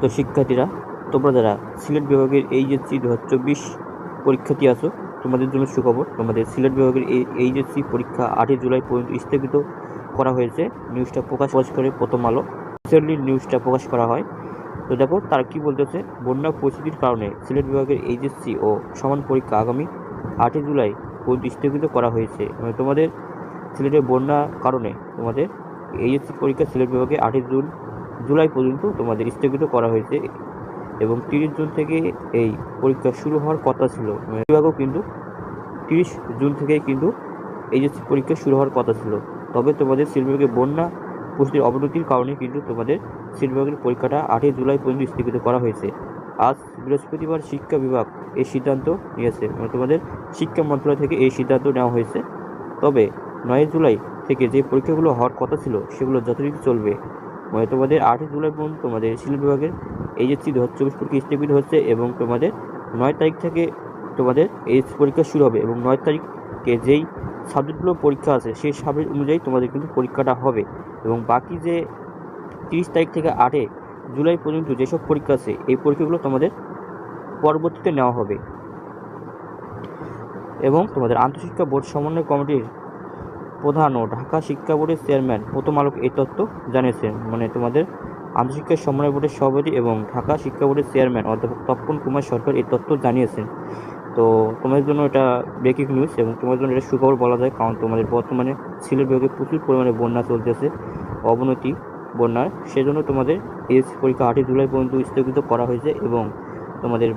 তো শিক্ষার্থীরা, তোমরা যারা সিলেট বিভাগের এইচএসসি দু হাজার চব্বিশ পরীক্ষার্থী আছো, তোমাদের জন্য সুখবর, তোমাদের সিলেট বিভাগের এই এইচএসসি পরীক্ষা আটই জুলাই পর্যন্ত স্থগিত করা হয়েছে। নিউজটা প্রকাশ প্রকাশ করে প্রথম আলো। রিসেন্টলি নিউজটা প্রকাশ করা হয়। তো দেখো, তারা কী বলতেছে? বন্যা পরিস্থিতির কারণে সিলেট বিভাগের এইচএসসি ও সমান পরীক্ষা আগামী আটই জুলাই পর্যন্ত স্থগিত করা হয়েছে। মানে তোমাদের সিলেটের বন্যার কারণে তোমাদের এইচএসসি পরীক্ষা সিলেট বিভাগে আটই জুন জুলাই পর্যন্ত তোমাদের স্থগিত করা হয়েছে। এবং তিরিশ জুন থেকে এই পরীক্ষা শুরু হওয়ার কথা ছিল। বিভাগও কিন্তু তিরিশ জুন থেকে কিন্তু এই যে পরীক্ষা শুরু হওয়ার কথা ছিল। তবে তোমাদের সিলেট বন্যা পরিস্থিতির অবনতির কারণে কিন্তু তোমাদের সিলেট পরীক্ষাটা আটই জুলাই পর্যন্ত স্থগিত করা হয়েছে। আজ বৃহস্পতিবার শিক্ষা বিভাগ এই সিদ্ধান্ত নিয়েছে। মানে তোমাদের শিক্ষা মন্ত্রণালয় থেকে এই সিদ্ধান্ত নেওয়া হয়েছে। তবে নয় জুলাই থেকে যে পরীক্ষাগুলো হওয়ার কথা ছিল, সেগুলো যথারীতি চলবে। মানে তোমাদের আটই জুলাই পর্যন্ত তোমাদের সিলেট বিভাগের এইচএসসি দু হাজার চব্বিশ পরীক্ষা হচ্ছে এবং তোমাদের নয় তারিখ থেকে তোমাদের এইচএসসি পরীক্ষা শুরু হবে এবং নয় তারিখে যেই সাবজেক্টগুলো পরীক্ষা আছে, সেই সাবজেক্ট অনুযায়ী তোমাদের কিন্তু পরীক্ষাটা হবে এবং বাকি যে তিরিশ তারিখ থেকে আটে জুলাই পর্যন্ত যেসব পরীক্ষা আছে, এই পরীক্ষাগুলো তোমাদের পরবর্তীতে নেওয়া হবে। এবং তোমাদের আন্তঃশিক্ষা বোর্ড সমন্বয় কমিটির প্রধান ও ঢাকা শিক্ষা বোর্ডের চেয়ারম্যান প্রথম আলোক এই তথ্য জানিয়েছেন। মানে তোমাদের আন্তঃশিক্ষা সমন্বয় বোর্ডের সভাপতি এবং ঢাকা শিক্ষা বোর্ডের চেয়ারম্যান অধ্যাপক তপন কুমার সরকার এই তথ্য জানিয়েছেন। তো তোমাদের জন্য এটা ব্রেকিং নিউজ এবং তোমাদের জন্য এটা সুখবর বলা যায় কারণ তোমাদের বর্তমানে সিলেট বিভাগে প্রচুর পরিমাণে বন্যা চলতেছে, অবনতি বন্যার। সেজন্য তোমাদের এসএসসি পরীক্ষা আটই জুলাই পর্যন্ত স্থগিত করা হয়েছে এবং তোমাদের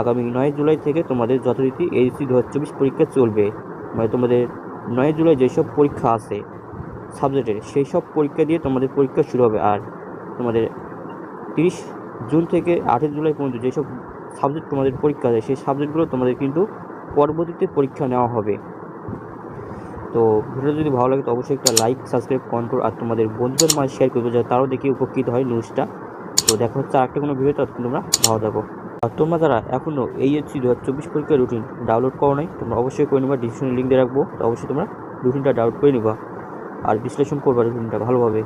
আগামী নয় জুলাই থেকে তোমাদের যথারীতি এইচসি দু হাজার চব্বিশ পরীক্ষা চলবে। মানে তোমাদের নয় জুলাই যেসব পরীক্ষা আছে সাবজেক্টের সেই সব পরীক্ষা দিয়ে তোমাদের পরীক্ষা শুরু হবে। আর তোমাদের তিরিশ জুন থেকে আঠেরো জুলাই পর্যন্ত যেসব সাবজেক্ট তোমাদের পরীক্ষা আছে, সেই সাবজেক্টগুলো তোমাদের কিন্তু পরবর্তীতে পরীক্ষা নেওয়া হবে। তো ভিডিও যদি ভালো লাগে তো অবশ্যই একটা লাইক সাবস্ক্রাইব কমেন্ট করো। আর তোমাদের বন্ধুদের মাঝে শেয়ার করবে যাতে তারাও দেখে উপকৃত হয় নিউজটা তো দেখা হচ্ছে আরেকটা কোনো ভিডিও ততক্ষণ তোমরা ভালো থাকো। আর তোমরা যারা এখনও এইচসি দু হাজার চব্বিশ পরীক্ষার রুটিন ডাউনলোড করো নাই, তোমরা অবশ্যই করে নেবা ডিসক্রিপশনে লিঙ্ক দিয়ে রাখব। তো অবশ্যই তোমরা রুটিনটা ডাউনলোড করে নিবা। আর বিশ্লেষণ করবা রুটিনটা ভালোভাবে।